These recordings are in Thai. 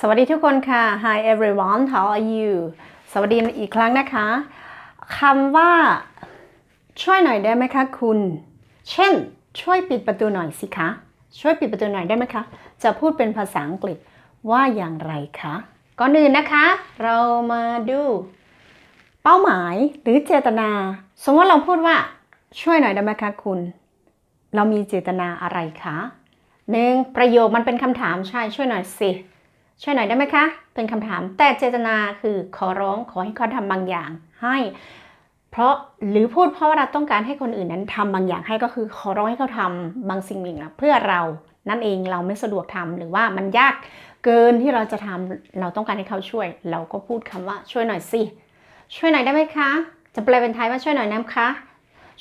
สวัสดีทุกคนค่ะ Hi everyone how are you สวัสดีอีกครั้งนะคะคำว่า ช่วยหน่อยได้ไหมคะคุณ เช่น ช่วยปิดประตูหน่อยสิคะ ช่วยปิดประตูหน่อยได้ไหมคะ จะพูดเป็นภาษาอังกฤษว่าอย่างไรคะก่อนอื่นนะคะ เรามาดู เป้าหมายหรือเจตนา สมมติเราพูดว่า ช่วยหน่อยได้ไหมคะคุณ เรามีเจตนาอะไรคะหนึ่งประโยคมันเป็นคำถามใช่ช่วยหน่อยสิ ช่วยหน่อยได้ไหมคะ เป็นคำถาม แต่เจตนาคือขอร้องขอให้เขาทำบางอย่างให้ เพราะหรือพูดเพราะว่าเราต้องการให้คนอื่นนั้นทำบางอย่างให้ก็คือขอร้องให้เขาทำบางสิ่งหนึ่งเพื่อเรานั่นเองเราไม่สะดวกทำหรือว่ามันยากเกินที่เราจะทำเราต้องการให้เขาช่วย เราก็พูดคำว่าช่วยหน่อยสิ ช่วยหน่อยได้ไหมคะ จะแปลเป็นไทยว่าช่วยหน่อยนะคะ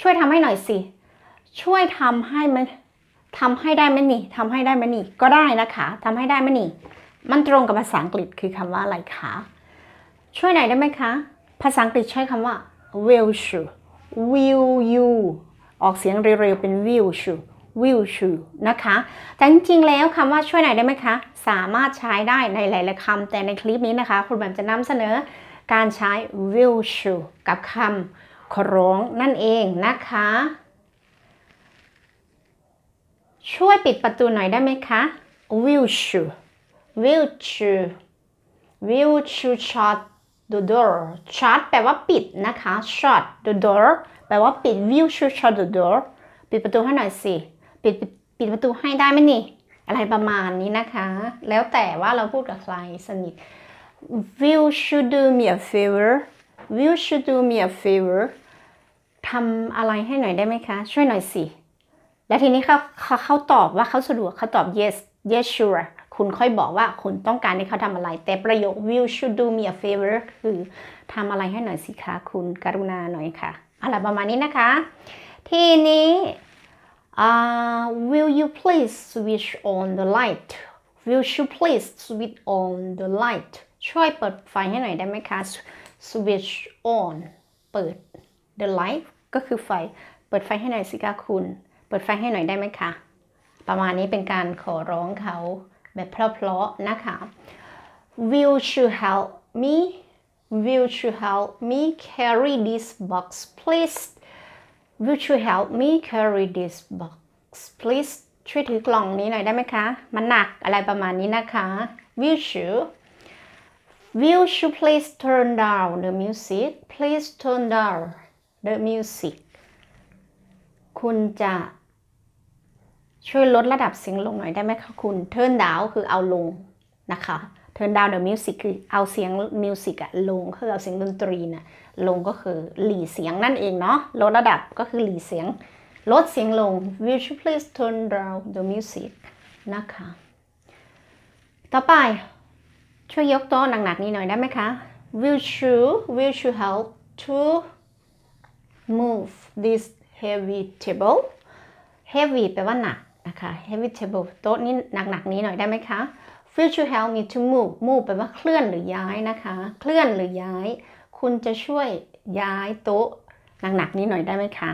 ช่วยทำให้หน่อยสิ ช่วยทำให้มันทำให้ได้ไหมนี่ทำให้ได้ไหมนี่ก็ได้นะคะทำให้ได้ไหมนี่ มันตรงกับภาษาอังกฤษคือคำว่าอะไรคะ ช่วยหน่อยได้ไหมคะ ภาษาอังกฤษใช้คำว่า will you will you ออกเสียงเร็วๆเป็น will you will you นะคะ แต่จริงๆ แล้วคำว่าช่วยหน่อยได้ไหมคะ สามารถใช้ได้ในหลายๆคำแต่ในคลิปนี้นะคะ คุณแบบจะนำเสนอการใช้ will you กับคำขอร้องนั่นเองนะคะ ช่วยปิดประตูหน่อยได้ไหมคะ will you will you will you shut the door shut แปลว่าปิดนะคะ shut the door แปลว่าปิด will you shut the door ปิดประตูให้หน่อยสิ ปิดปิดประตูให้ได้ไหมนี่ อะไรประมาณนี้นะคะ แล้วแต่ว่าเราพูดกับใครสนิท will you do me a favor will you do me a favor ทำอะไรให้หน่อยได้ไหมคะ ช่วยหน่อยสิ และทีนี้เขาเขาตอบว่าเขาสะดวกเขาตอบ yes yes sure คุณค่อยบอกว่าคุณต้องการให้เขาทำอะไร แต่ประโยค will you do me a favor คือทำอะไรให้หน่อยสิคะคุณกรุณาหน่อยค่ะอะไรประมาณนี้นะคะ ทีนี้ uh, will you please switch on the light will you please switch on the light ช่วยเปิดไฟให้หน่อยได้ไหมคะ switch on เปิด the light ก็คือไฟ เปิดไฟให้หน่อยสิคะคุณ เปิดไฟให้หน่อยได้ไหมคะ ประมาณนี้เป็นการขอร้องเขา แบบเพลาะๆนะคะ Will you help me Will you help me carry this box please Will you help me carry this box please ช่วยถือกล่องนี้หน่อยได้ไหมคะ มันหนักอะไรประมาณนี้นะคะ Will you Will you please turn down the music please turn down the music คุณจะ ช่วยลดระดับเสียงลงหน่อยได้ไหมคะคุณ turn down คือเอาลงนะคะ turn down the music คือเอาเสียงมิวสิกอะลงคือเอาเสียงดนตรีน่ะลงก็คือหลีเสียงนั่นเองเนาะลดระดับก็คือหลีเสียง ลดเสียงลง will you please turn down the music นะคะ ต่อไปช่วยยกโต๊ะหนักๆนี้หน่อยได้ไหมคะ will you will you help to move this heavy table heavy แปลว่าหนัก นะคะ heavy table โต๊ะนี้หนักๆนี้หน่อยได้ไหมคะ will you help me to move move แปลว่าเคลื่อนหรือย้ายนะคะ เคลื่อนหรือย้าย คุณจะช่วยย้ายโต๊ะหนักๆนี้หน่อยได้ไหมคะ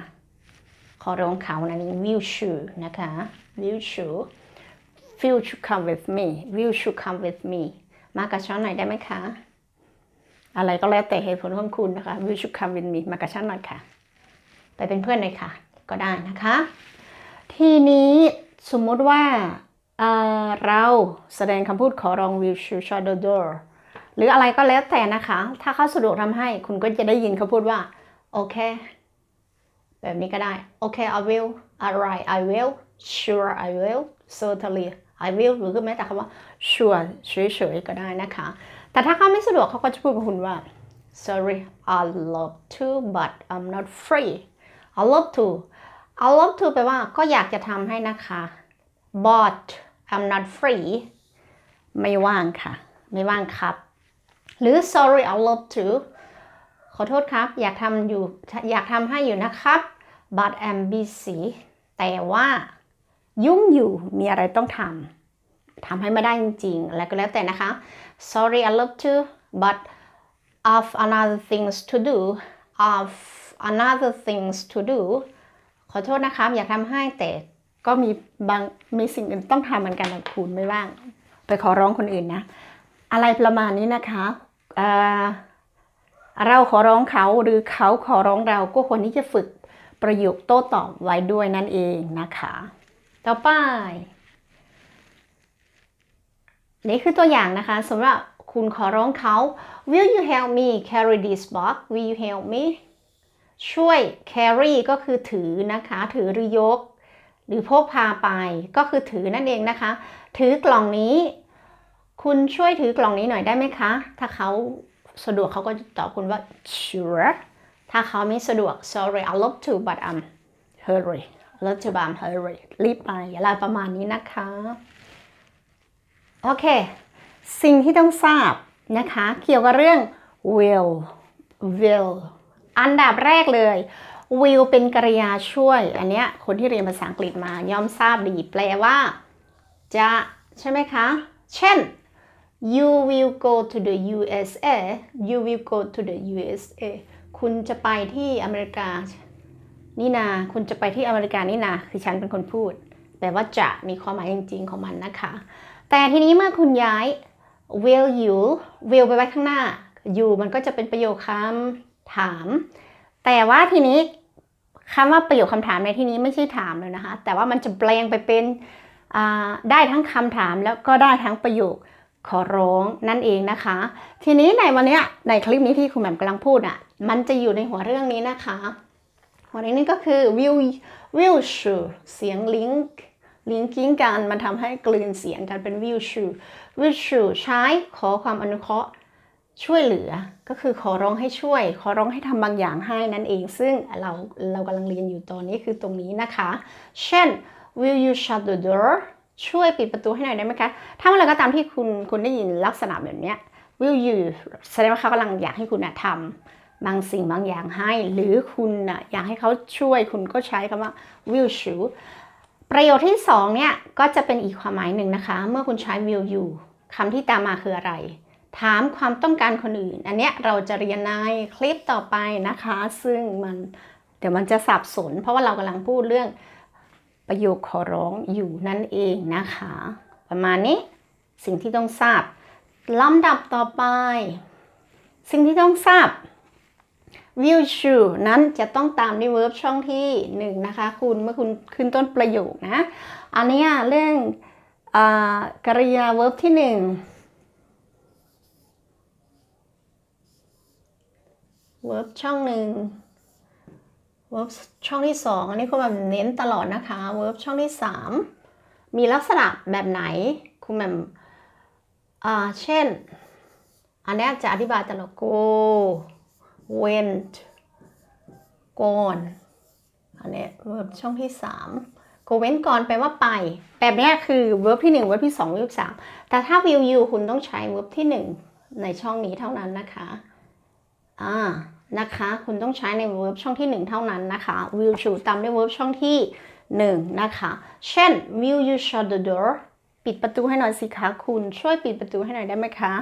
ขอร้องเขานะนี่ will you นะคะ will you will you come with me will you come with me มากับฉันหน่อยได้ไหมคะ อะไรก็แล้วแต่เหตุผลของคุณนะคะ will you come with me มากับฉันหน่อยค่ะ ไปเป็นเพื่อนหน่อยค่ะ ก็ได้นะคะ ทีนี้สมมติว่าเเราแสดงคำพูดขอร้อง will you shut the door หรืออะไรก็แล้วแต่นะคะ ถ้าเขาสะดวกทำให้คุณก็จะได้ยินเขาพูดว่า โอเค แบบนี้ก็ได้ โอเค I will alright I will sure I will certainly I will หรือแม้แต่คำว่า sure เฉยๆก็ได้นะคะ แต่ถ้าเขาไม่สะดวกเขาก็จะพูดกับคุณว่า sorry I love to but I'm not free I love to I love to แปลว่าก็อยากจะทำให้นะคะ but I'm not free ไม่ว่างค่ะ ไม่ว่างครับ หรือ sorry I love to ขอโทษครับ อยากทำอยู่อยากทำให้อยู่นะครับ but I'm busy แต่ว่ายุ่งอยู่มีอะไรต้องทำทำให้ไม่ได้จริงๆ แล้วก็แล้วแต่นะคะ sorry I love to but I've another things to do I've another things to do ขอโทษนะครับอยากทำให้แต่ก็มีบางมีสิ่งอื่นต้องทำเหมือนกันคุณไม่ว่าง ไปขอร้องคนอื่นนะ อะไรประมาณนี้นะคะเเราขอร้องเขาหรือเขาขอร้องเราก็ควรที่จะฝึกประโยคโต้ตอบไว้ด้วยนั่นเองนะคะ ต่อไป นี่คือตัวอย่างนะคะสำหรับคุณขอร้องเขา Will you help me carry this box Will you help me ช่วย carry ก็คือถือนะคะ ถือหรือยก หรือพกพาไปก็คือถือนั่นเองนะคะ ถือกล่องนี้ คุณช่วยถือกล่องนี้หน่อยได้ไหมคะ ถ้าเขาสะดวกเขาก็จะตอบคุณว่า sure ถ้าเขาไม่สะดวก sorry I love to but I'm hurry I love to but I'm hurry รีบไปอะไรประมาณนี้นะคะ โอเค สิ่งที่ต้องทราบนะคะ เกี่ยวกับเรื่อง will will อันดับแรกเลย will เป็นกริยาช่วย อันเนี้ยคนที่เรียนภาษาอังกฤษมาย่อมทราบดีแปลว่า จะใช่ไหมคะ เช่น you will go to the USA you will go to the USA คุณจะไปที่อเมริกา นี่นา คุณจะไปที่อเมริกานี่นา คือฉันเป็นคนพูด แปลว่าจะมีความหมายจริงๆของมันนะคะ แต่ทีนี้เมื่อคุณย้าย will you will ไปไว้ข้างหน้า you มันก็จะเป็นประโยคคำ ถาม แต่ว่าทีนี้คำว่าประโยคคำถามในที่นี้ไม่ใช่ถามเลยนะคะ แต่ว่ามันจะแปลงไปเป็นได้ทั้งคำถามแล้วก็ได้ทั้งประโยคขอร้องนั่นเองนะคะ ทีนี้ในวันนี้ในคลิปนี้ที่คุณแหม่มกำลังพูดอะ มันจะอยู่ในหัวเรื่องนี้นะคะ หัวเรื่องนี้ก็คือ will will should เสียงลิงก์ลิงกิ้งกันมันทำให้กลืนเสียงกันเป็น will should will should ใช้ขอความอนุเคราะห์ ช่วยเหลือก็คือขอร้องให้ช่วย ขอร้องให้ทำบางอย่างให้นั่นเอง ซึ่งเราเรากำลังเรียนอยู่ตอนนี้คือตรงนี้นะคะ เช่น will you shut the door ช่วยปิดประตูให้หน่อยได้ไหมคะ ถ้าเมื่อไรก็ตามที่คุณคุณได้ยินลักษณะแบบนี้ will you แสดงว่าเขากำลังอยากให้คุณนะทำบางสิ่งบางอย่างให้ หรือคุณนะอยากให้เขาช่วยคุณก็ใช้คำว่า will you ประโยคที่สองเนี่ยก็จะเป็นอีกความหมายหนึ่งนะคะ เมื่อคุณใช้ will you คำที่ตามมาคืออะไร ถามความต้องการคนอื่น อันเนี้ยเราจะเรียนในคลิปต่อไปนะคะ ซึ่งมันเดี๋ยวมันจะสับสน เพราะว่าเรากำลังพูดเรื่องประโยคขอร้องอยู่นั่นเองนะคะ ประมาณนี้สิ่งที่ต้องทราบลำดับต่อไป สิ่งที่ต้องทราบ will to นั้นจะต้องตามด้วย verb ช่องที่หนึ่งนะคะ คุณเมื่อคุณขึ้นต้นประโยคนะ อันเนี้ยเรื่องอกริยา verb ที่หนึ่ง verb ช่องหนึ่ง verb ช่องที่สองอันนี้คุณแบบเน้นตลอดนะคะ verb ช่องที่สามมีลักษณะแบบไหนคุณแบบอ่าเช่น อันนี้จะอธิบายตลอด go went gone อันนี้ย verb ช่องที่สาม go went gone แปลว่าไป แบบนี้คือ verb ที่หนึ่ง verb ที่สอง verb ที่สามแต่ถ้า will you คุณต้องใช้ verb ที่หนึ่งในช่องนี้เท่านั้นนะคะอ่า นะคะ คุณต้องใช้ใน verb ช่องที่ 1 เท่านั้นนะคะ will should ตามด้วย verb ช่องที่ 1 นะคะ เช่น will you shut the door ปิดประตูให้หน่อยสิคะคุณช่วยปิดประตูให้หน่อยได้ไหมคะ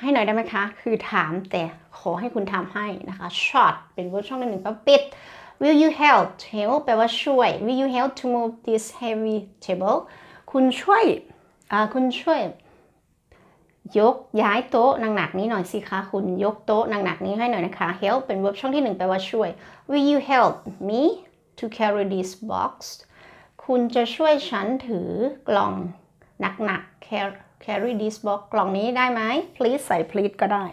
ให้หน่อยได้ไหมคะ คือถามแต่ขอให้คุณทำให้นะคะ shut เป็น verb ช่องที่หนึ่งแปลว่าปิด will you help help แปลว่าช่วย will you help to move this heavy table คุณช่วยคุณช่วย ยกย้ายโต๊ะหนักๆนี้หน่อยสิคะคุณยกโต๊ะหนักๆนี้ให้หน่อยนะคะ help เป็น verb ช่องที่หนึ่งแปลว่าช่วย will you help me to carry this box คุณจะช่วยฉันถือกล่องหนักๆ carry this box กล่องนี้ได้ไหม please ใส่ please ก็ได้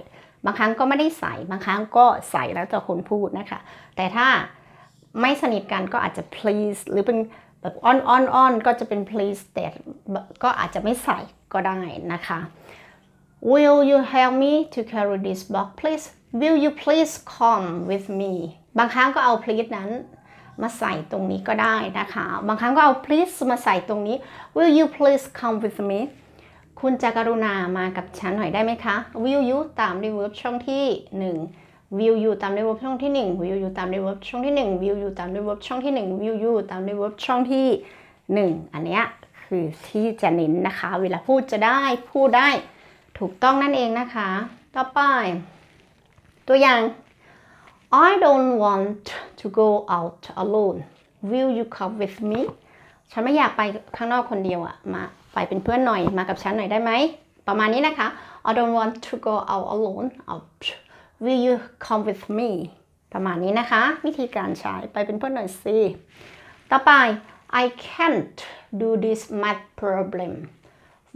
บางครั้งก็ไม่ได้ใส่บางครั้งก็ใส่แล้วแต่คนพูดนะคะ แต่ถ้าไม่สนิทกันก็อาจจะ please หรือเป็นแบบ on on on ก็จะเป็น please แต่ก็อาจจะไม่ใส่ก็ได้นะคะ Will you help me to carry this box please Will you please come with me บางครั้งก็เอา please นั้นมาใส่ตรงนี้ก็ได้นะคะ บางครั้งก็เอา please มาใส่ตรงนี้ Will you please come with me คุณจะกรุณามากับฉันหน่อยได้ไหมคะ Will you ตามด้วย verb ช่องที่ 1 Will you ตามด้วย verb ช่องที่ 1 Will you ตามด้วย verb ช่องที่ 1 Will you ตามด้วย verb ช่องที่ 1 Will you ตามด้วย verb ช่องที่ 1 อันเนี้ยคือที่จะเน้นนะคะ เวลาพูดจะได้พูดได้ ถูกต้องนั่นเองนะคะ ต่อไป ตัวอย่าง I don't want to go out alone Will you come with me ฉันไม่อยากไปข้างนอกคนเดียวอะมาไปเป็นเพื่อนหน่อยมากับฉันหน่อยได้ไหม ประมาณนี้นะคะ I don't want to go out alone out will you come with me ประมาณนี้นะคะ วิธีการใช้ไปเป็นเพื่อนหน่อยสิ ต่อไป I can't do this math problem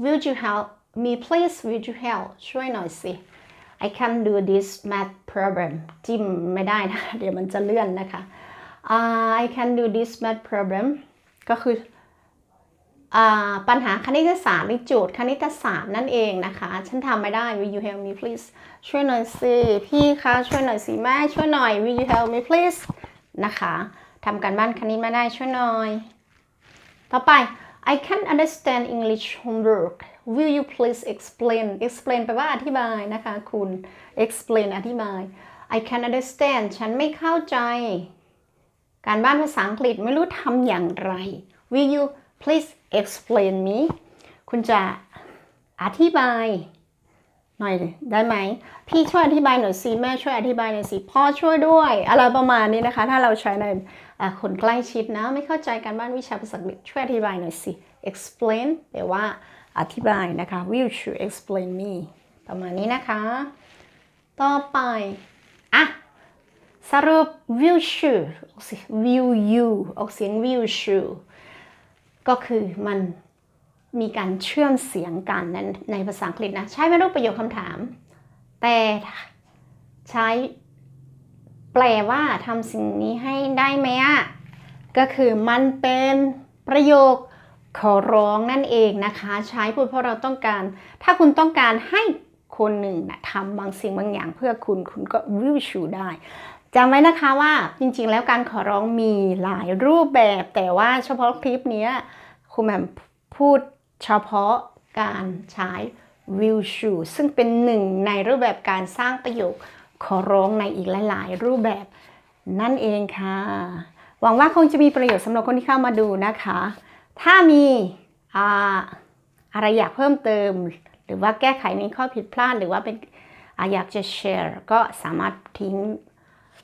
will you help me please will you help ช่วยหน่อยสิ I can't do this math problem จิ้มไม่ได้นะ เดี๋ยวมันจะเลื่อนนะคะ uh, I can do this math problem ก็คือปัญหาคณิตศาสตร์หรือโจทย์คณิตศาสตร์นั่นเองนะคะ ฉันทำไม่ได้ Will you help me please ช่วยหน่อยสิพี่คะช่วยหน่อยสิแม่ช่วยหน่อย Will you help me please นะคะทำการบ้านคณิตไม่ได้ช่วยหน่อย ต่อไป I can't understand English homework Will you please explain explain แปลว่าอธิบายนะคะคุณ explain อธิบาย I can't understand ฉันไม่เข้าใจ การบ้านภาษาอังกฤษไม่รู้ทำอย่างไร Will you please explain me คุณจะอธิบาย หน่อยได้ไหม พี่ช่วยอธิบายหน่อยสิแม่ช่วยอธิบายหน่อยสิพ่อช่วยด้วย อะไรประมาณนี้นะคะ ถ้าเราใช้ในคนใกล้ชิดนะ ไม่เข้าใจการบ้านวิชาภาษาอังกฤษช่วยอธิบายหน่อยสิ explain แปลว่า อธิบายนะคะ will you explain me ประมาณนี้นะคะ ต่อไป อะ สรุป will you เสียง will you ออกเสียง will you ก็คือมันมีการเชื่อมเสียงกันในในภาษาอังกฤษนะ ใช้ไม่รูปประโยคคำถาม แต่ใช้แปลว่าทำสิ่งนี้ให้ได้ไหมอะก็คือมันเป็นประโยค ขอร้องนั่นเองนะคะ ใช้พูดเพราะเราต้องการ ถ้าคุณต้องการให้คนหนึ่งนะทำบางสิ่งบางอย่างเพื่อคุณคุณก็ will you ได้จำไว้นะคะว่าจริงๆ แล้วการขอร้องมีหลายรูปแบบ แต่ว่าเฉพาะคลิปนี้ครูแหม่มพูดเฉพาะการใช้ will you ซึ่งเป็นหนึ่งในรูปแบบการสร้างประโยคขอร้องในอีกหลายๆรูปแบบนั่นเองค่ะ หวังว่าคงจะมีประโยชน์สำหรับคนที่เข้ามาดูนะคะ ถ้ามีอะไรอยากเพิ่มเติม หรือว่าแก้ไขในข้อผิดพลาด หรือว่าเป็นอาอยากจะแชร์ก็สามารถทิ้ง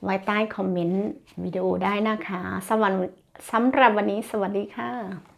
ไว้ใต้คอมเมนต์วิดีโอได้นะคะสำหรับสำหรับวันนี้สวัสดีค่ะ